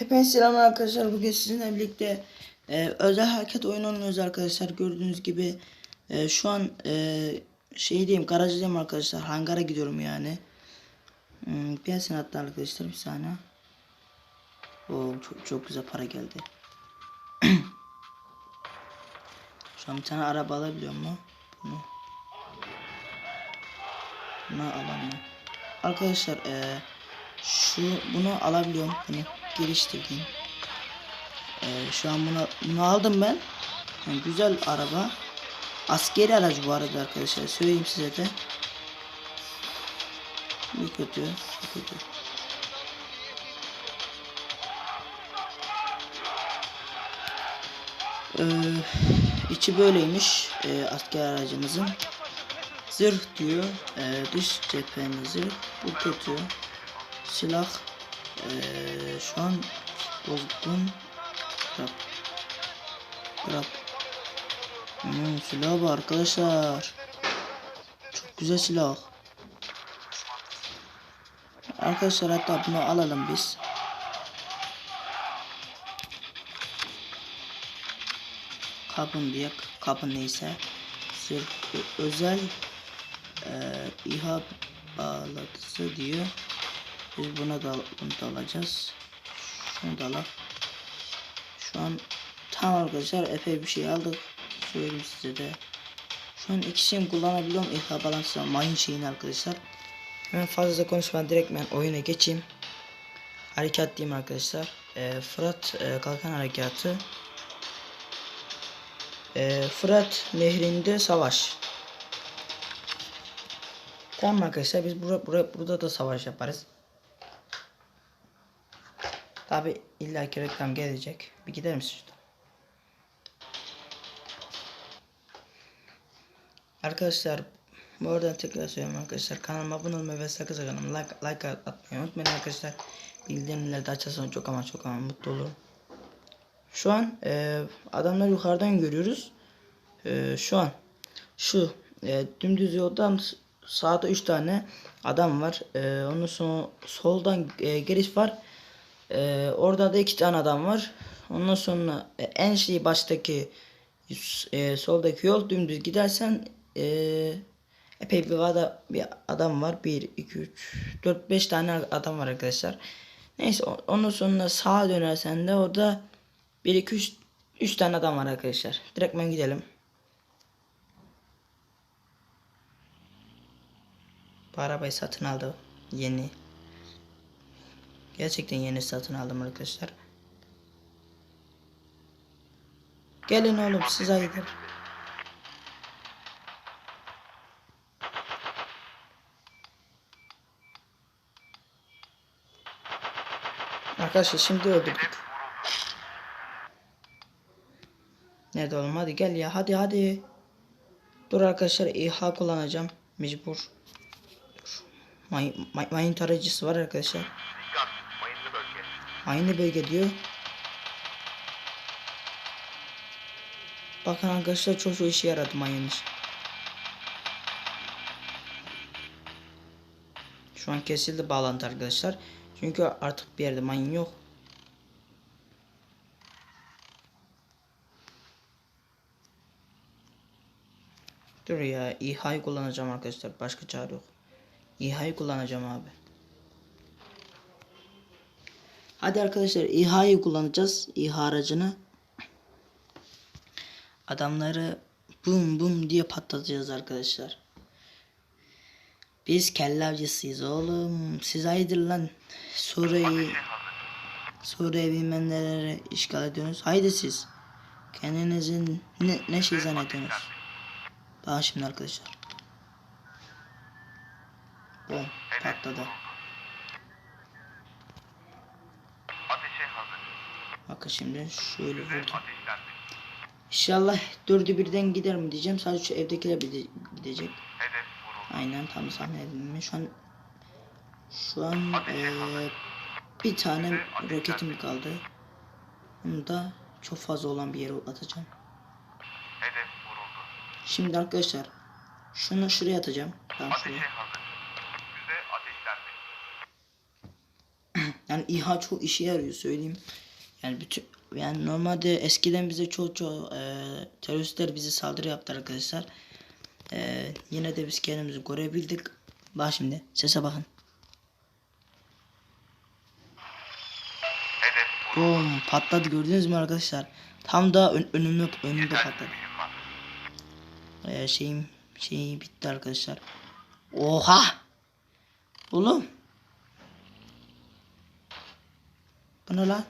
Hepinize selamlar arkadaşlar. Bugün sizinle birlikte e, özel hareket oyunu oynuyoruz arkadaşlar. Gördüğünüz gibi e, şu an e, şeydeyim, garajdayım arkadaşlar. Hangara gidiyorum yani. Hmm, Piyasin hatta arkadaşlar bir saniye. Oo, çok, çok güzel para geldi. şu an bir tane araba alabiliyor mu? Bunu. Bunu alamıyorum. Arkadaşlar e, şu bunu alabiliyorum. Bunu geliştireyim. E, şu an bunu, bunu aldım ben. Yani güzel araba. Askeri aracı bu arada arkadaşlar. Söyleyeyim size de. Bu kötü. Bu kötü. Ee, içi böyleymiş e, asker aracımızın. Zırh diyor. e, dış cephenin zırh. Bu kötü. Silah. E, şu an bozgun. Grab. Grab. Hmm, silah var arkadaşlar. Çok güzel silah. Arkadaşlar hatta bunu alalım biz. Kapın diye kapın neyse. Sırf özel e, İHA bağlantısı diyor. Biz buna da bunu da alacağız. Şunu da alalım. Şu an tam arkadaşlar epey bir şey aldık. Söyleyeyim size de. Şu an ikisini kullanabiliyorum. İHA bağlantısı mayın şeyini arkadaşlar. Hemen fazla konuşmadan direkt ben oyuna geçeyim. Harekat diyeyim arkadaşlar. E, Fırat e, Kalkan Harekatı. E, Fırat Nehri'nde savaş. Tamam arkadaşlar biz bura, bura, burada da savaş yaparız. Tabi illaki reklam gelecek. Bir gider misin şuradan? Arkadaşlar bu arada tekrar söylüyorum arkadaşlar kanalıma abone olmayı ve sakın sakın like, like atmayı unutmayın arkadaşlar. Bildirimleri de açarsanız çok ama çok ama mutlu olurum. Şu an e, adamları yukarıdan görüyoruz. E, şu an şu e, dümdüz yoldan sağda 3 tane adam var. E, ondan sonra soldan e, giriş var. E, orada da 2 tane adam var. Ondan sonra e, en şey baştaki e, soldaki yol dümdüz gidersen e, epey bir, ada, bir adam var. 1, 2, 3, 4, 5 tane adam var arkadaşlar. Neyse ondan sonra sağa dönersen de orada 1, 2, 3, 3 tane adam var arkadaşlar. Direkt ben gidelim. Bu arabayı satın aldım. Yeni. Gerçekten yeni satın aldım arkadaşlar. Gelin oğlum siz hayırdır. Arkadaşlar şimdi öldürdük. Nerede oğlum hadi gel ya hadi hadi. Dur arkadaşlar İHA kullanacağım. Mecbur. Dur. May, may, mayın tarayıcısı var arkadaşlar. Aynı bölge diyor. Bakın arkadaşlar çok çok işe yaradı mayonez. Şu an kesildi bağlantı arkadaşlar. Çünkü artık bir yerde mayın yok. Dur ya İHA'yı kullanacağım arkadaşlar. Başka çare yok. İHA'yı kullanacağım abi. Hadi arkadaşlar İHA'yı kullanacağız. İHA aracını. Adamları bum bum diye patlatacağız arkadaşlar. Biz kelle avcısıyız oğlum. Siz hayırdır lan. Suriye'yi Suriye bilmem işgal ediyorsunuz. Haydi siz. Kendinizin ne, ne şey zannediyorsunuz. Daha şimdi arkadaşlar. Bom patladı. Bakın şimdi şöyle vurdum. İnşallah dördü birden gider mi diyeceğim. Sadece şu evdekiler gidecek. Aynen tam sahne edilmiş. Şu an şu an eee, bir tane roketim kaldı. Onu da çok fazla olan bir yere atacağım. Şimdi arkadaşlar şunu şuraya atacağım. Tamam şuraya. Yani İHA çok işe yarıyor söyleyeyim. Yani bütün yani normalde eskiden bize çok çok e, teröristler bize saldırı yaptı arkadaşlar. E, yine de biz kendimizi koruyabildik. Bak şimdi sese bakın. Boom patladı gördünüz mü arkadaşlar? Tam da ön, önümde önümde patladı. Ee, şeyim şeyi bitti arkadaşlar. Oha! Oğlum. Bu ne lan?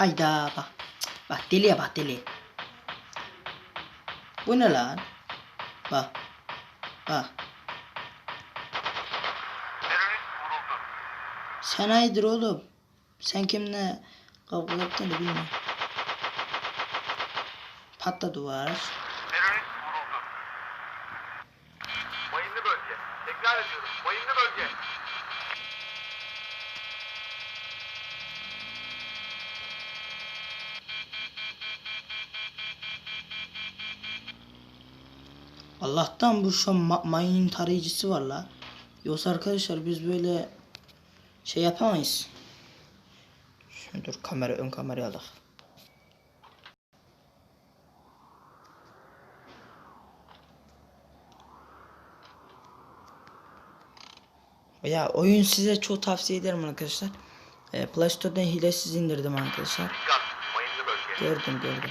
Hayda bak. Bak deliye bak deli. Bu ne lan? Bak. Bak. Sen hayırdır oğlum? Sen kimle kavga ettin de bilmiyorum. Patla duvar. Terörist vuruldu. Mayınlı bölge. Tekrar ediyorum. Mayınlı bölge. Allah'tan bu şu an ma- mayın tarayıcısı var la. Yoksa arkadaşlar biz böyle şey yapamayız. Şimdi dur kamera ön kamerayı alak. Ya oyun size çok tavsiye ederim arkadaşlar. E, Play Store'dan hilesiz indirdim arkadaşlar. Gördüm gördüm.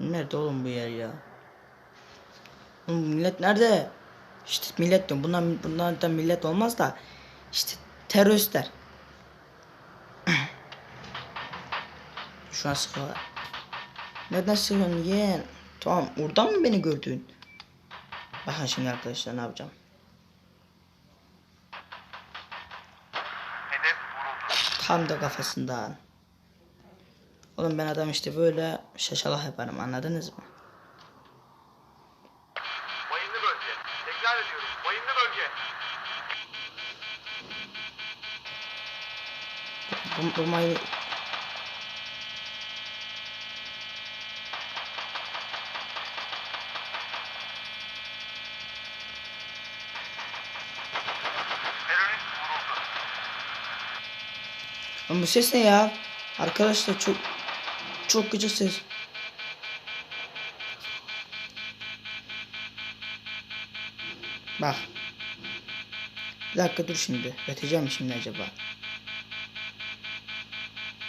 Nerede oğlum bu yer ya? Oğlum millet nerede? İşte millet diyorum. Bundan, bundan da millet olmaz da. işte teröristler. Şu an sıkıyorlar. Neden sıkıyorsun yeğen? Tamam oradan mı beni gördün? Bakın şimdi arkadaşlar ne yapacağım. Tam da kafasından. Oğlum ben adam işte böyle şaşalak yaparım anladınız mı? Mayınlı bölge. Tekrar ediyorum. Mayınlı bölge. Bu, bu mayın... Oğlum bu ses ne ya? Arkadaşlar çok çok gıcık ses. Bak. Bir dakika dur şimdi. Öteceğim şimdi acaba.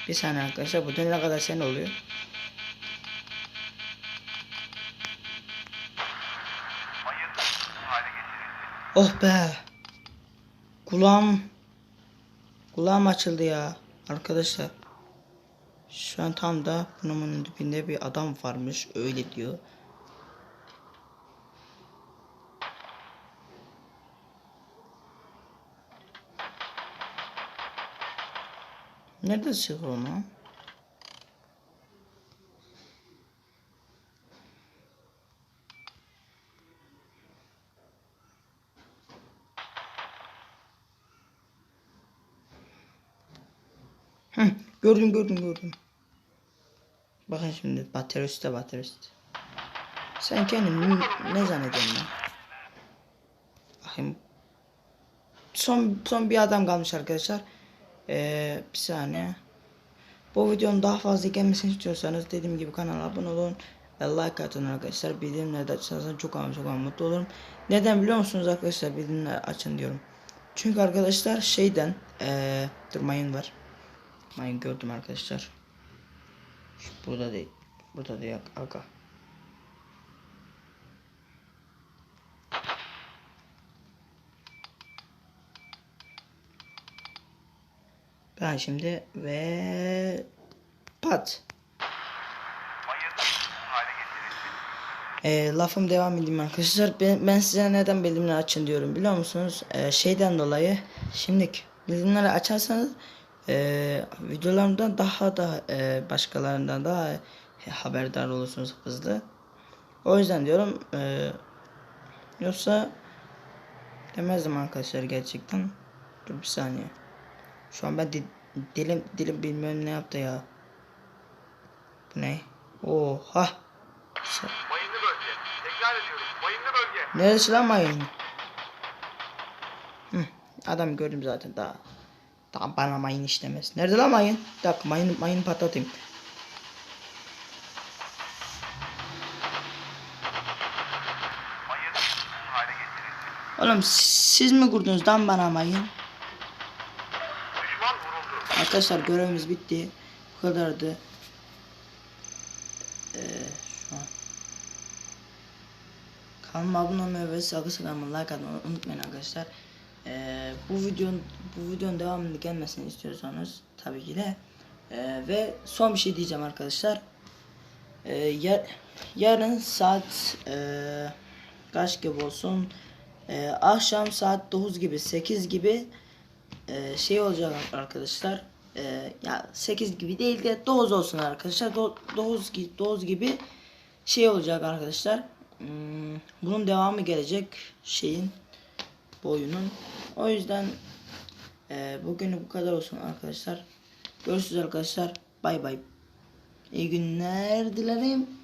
Bir saniye arkadaşlar bu dönene kadar sen oluyor. Oh be. Kulağım kulağım açıldı ya arkadaşlar. Şu an tam da bunun dibinde bir adam varmış öyle diyor. Nerede sıfır onu? Hı, gördüm gördüm gördüm. Bakın şimdi baterist baterist. Sen kendini ne, ne zannediyorsun lan? Bakayım. Son, son bir adam kalmış arkadaşlar. Ee, bir saniye. Bu videonun daha fazla gelmesini istiyorsanız dediğim gibi kanala abone olun. Like atın arkadaşlar. Bildirimleri de açarsanız çok ama çok ama mutlu olurum. Neden biliyor musunuz arkadaşlar bildirimleri açın diyorum. Çünkü arkadaşlar şeyden ee, dur mayın var. Mayın gördüm arkadaşlar. Burada değil. Burada değil aga. Ben şimdi ve pat. E, lafım devam edeyim arkadaşlar. Ben, ben size neden bildirimleri açın diyorum biliyor musunuz? E, şeyden dolayı şimdiki bildirimleri açarsanız e, videolarımdan daha da e, başkalarından daha haberdar olursunuz hızlı. O yüzden diyorum e, yoksa Demezdim arkadaşlar gerçekten. Dur bir saniye. Şu an ben di- dilim dilim bilmiyorum ne yaptı ya. Bu ne? Oha. Mayınlı bölge. Tekrar ediyorum. Mayınlı bölge. Neresi lan mayın? Hı, adam gördüm zaten daha. Daha bana mayın işlemez. Nerede lan mayın? Bir dakika mayın, mayını patlatayım. Oğlum siz mi kurdunuz lan bana mayın? Arkadaşlar görevimiz bitti. Bu kadardı. Ee, şu an. Kanalıma abone olmayı ve sakın sakın like atmayı unutmayın arkadaşlar. Ee, bu videonun bu videonun devamını gelmesini istiyorsanız tabii ki de ee, ve son bir şey diyeceğim arkadaşlar. Ee, yar- yarın saat ee, kaç gibi olsun? Ee, akşam saat 9 gibi 8 gibi ee, şey olacak arkadaşlar. Ee, ya 8 gibi değil de 9 olsun arkadaşlar. Do- 9 gibi 9 gibi şey olacak arkadaşlar. Hmm, bunun devamı gelecek şeyin bu oyunun. O yüzden e, bugün bu kadar olsun arkadaşlar. Görüşürüz arkadaşlar. Bay bay. İyi günler dilerim.